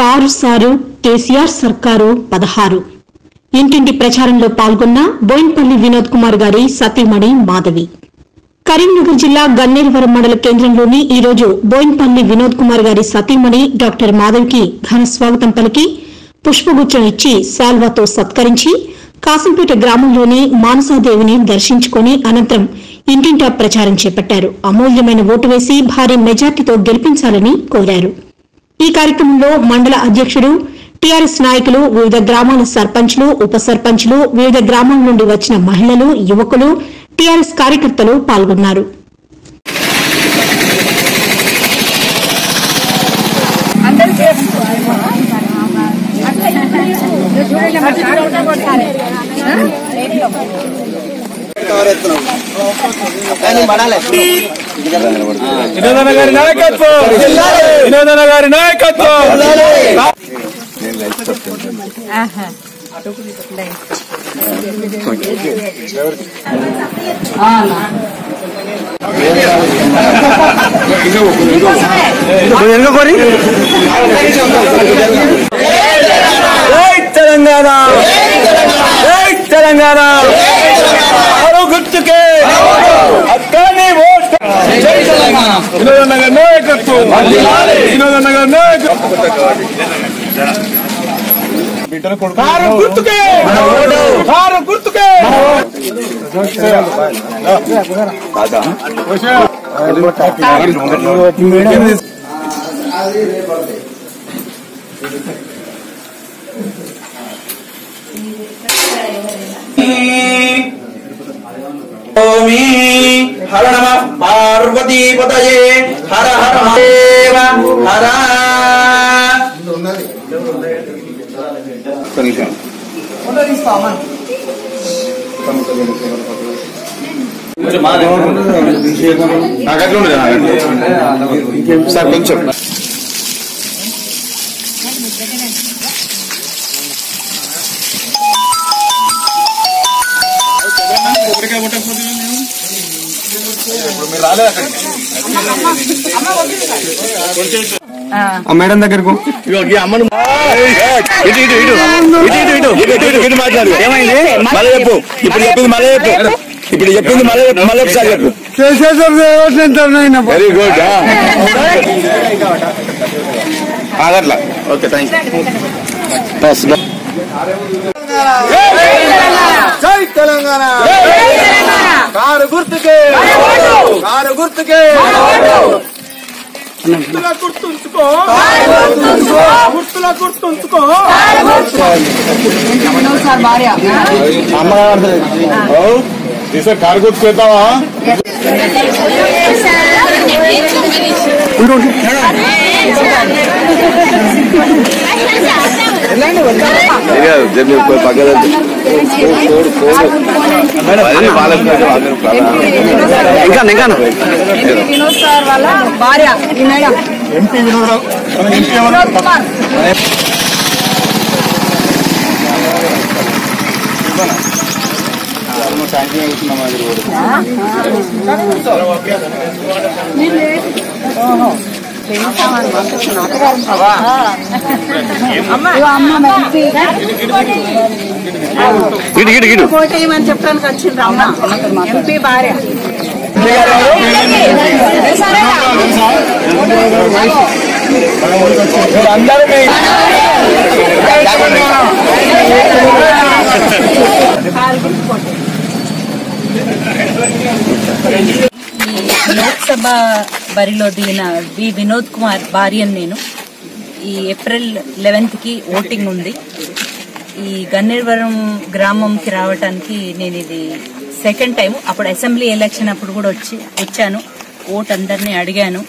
Car sir KCR సర్కారు పదహారు. ఇంటింటి ప్రచారంలో పాల్గొన్న బోయిన్పల్లి వినోద్ కుమార్ గారి సతీమణి మాధవి. కరీంనగర్ జిల్లా గన్నేరువరం మండల కేంద్రంలోని ఈ రోజు బోయిన్పల్లి వినోద్ కుమార్ గారి సతీమణి డాక్టర్ మాధవికి ఘన స్వాగతం పలికి పుష్పగుచ్చం ఇచ్చి శాల్వాతో సత్కరించి కాసంపేట గ్రామంలోని మానసాదేవిని దర్శించుకుని అనంతరం ఇంటింటా ప్రచారం చేపట్టారు. అమూల్యమైన ఓటు వేసి భారీ మెజార్టీతో గెలిపించాలని కోరారు. ఈ కార్యక్రమంలో మండల అధ్యక్షుడు టీఆర్ఎస్ నాయకులు వివిధ గ్రామాల సర్పంచ్లు ఉప సర్పంచ్లు వివిధ గ్రామాల నుండి వచ్చిన మహిళలు యువకులు టీఆర్ఎస్ కార్యకర్తలు పాల్గొన్నారు. వినోదన గారి నాయకత్వం! వినోదన గారి నాయకత్వం జై తెలంగాణ! తెలంగాణ! వినోదనగర నాయకత్వం వినోదనగర నాయకత్వం కారు గుర్తుకే కారు గుర్తుకే మేడం ओमी हर नमः पार्वती पतये हर हर महादेव हर కొంచెం సార్ కొంచెం అక్కడికే? మేడం దగ్గరకు. అమ్మను ఇటు ఇటు ఇటు. ఇటు ఇటు ఇటు ఇటు మాట్లాడు. ఏమైంది? మళ్ళీ చెప్పు. ఇప్పుడు చెప్పింది మళ్ళీ చెప్పు. ఇప్పుడు చెప్పింది మళ్ళీ మళ్ళీ ఒకసారి చెప్పు. వెరీ గుడ్ అట్లా ఓకే థ్యాంక్ యూ జై తెలంగాణ! కారు గుర్తుకే! కారు గుర్తుకే! గుర్తుల గుర్తుంచుకో! గుర్తుల గుర్తుంచుకో! కారు ఇంకా ఇంకా. వినోద్ సార్ వాళ్ళ భార్య MP Vinodrao MP Kumar. Sanction అవుతున్నాం అది కోటేయమని చెప్పడానికి వచ్చిండ్రు అమ్మ. ఎంపీ భార్య. అందరూ లోక్సభ బరిలో దిగిన వి వినోద్ కుమార్ భార్యను నేను. ఈ ఏప్రిల్ లెవెన్త్కి ఓటింగ్ ఉంది. ఈ గన్నేరువరం గ్రామంకి రావటానికి నేను ఇది సెకండ్ టైం అప్పుడు అసెంబ్లీ ఎలక్షన్ అప్పుడు కూడా వచ్చి వచ్చాను. ఓట్ అందరినీ అడిగాను.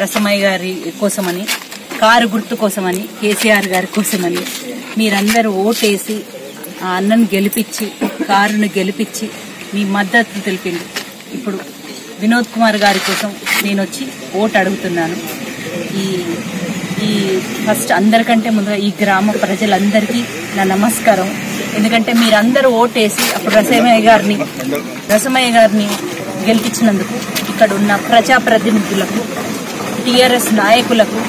రసమయ్య గారి కోసమని కారు గుర్తు కోసమని కేసీఆర్ గారి కోసమని మీరందరూ ఓటేసి ఆ అన్నను గెలిపించి కారును గెలిపించి మీ మద్దతు తెలిపింది. ఇప్పుడు వినోద్ కుమార్ గారి కోసం నేను వచ్చి ఓటు అడుగుతున్నాను. ఈ ఈ ఫస్ట్ అందరికంటే ముందుగా ఈ గ్రామ ప్రజలందరికీ నా నమస్కారం. ఎందుకంటే మీరందరూ ఓటేసి అప్పుడు రసమయ్య గారిని రసమయ్య గారిని గెలిపించినందుకు ఇక్కడ ఉన్న ప్రజాప్రతినిధులకు టీఆర్ఎస్ నాయకులకు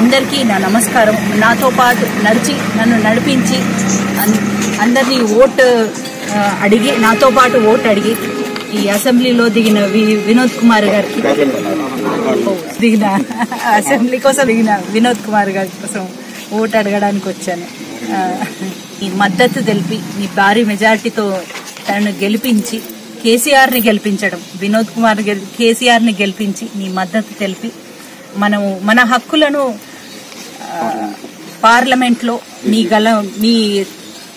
అందరికీ నా నమస్కారం. నాతో పాటు నడిచి నన్ను నడిపించి అందరినీ ఓటు అడిగి నాతో పాటు ఓటు అడిగి ఈ అసెంబ్లీలో దిగిన వినోద్ కుమార్ గారికి. దిగిన అసెంబ్లీ కోసం దిగిన వినోద్ కుమార్ గారి కోసం ఓటు అడగడానికి వచ్చాను. ఈ మద్దతు తెలిపి మీ భారీ మెజారిటీతో తనను గెలిపించి కేసీఆర్ని గెలిపించడం వినోద్ కుమార్ కేసీఆర్ని గెలిపించి మీ మద్దతు తెలిపి మనము మన హక్కులను పార్లమెంట్లో మీ గలం మీ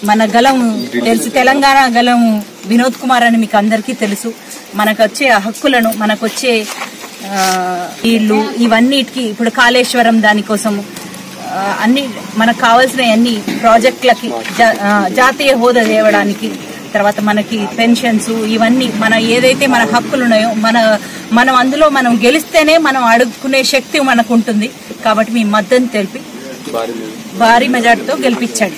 మన గలం తెలుసు తెలంగాణ గలం వినోద్ కుమార్ అని మీకు అందరికీ తెలుసు. మనకు వచ్చే హక్కులను మనకు వచ్చే ఆ, ఇవన్నిటికి ఇప్పుడు కాళేశ్వరం దానికోసం అన్ని మనకు కావాల్సిన అన్ని ప్రాజెక్టులకి జా- జాతీయ హోదా తేవడానికి తర్వాత మనకి పెన్షన్స్ ఇవన్నీ మన ఏదైతే మన హక్కులు ఉన్నాయో మన మనం అందులో మనం గెలిస్తేనే మనం అడుక్కునే శక్తి మనకు ఉంటుంది కాబట్టి మీ మద్దతు తెలిపి భారీ మెజార్టీతో గెలిపించండి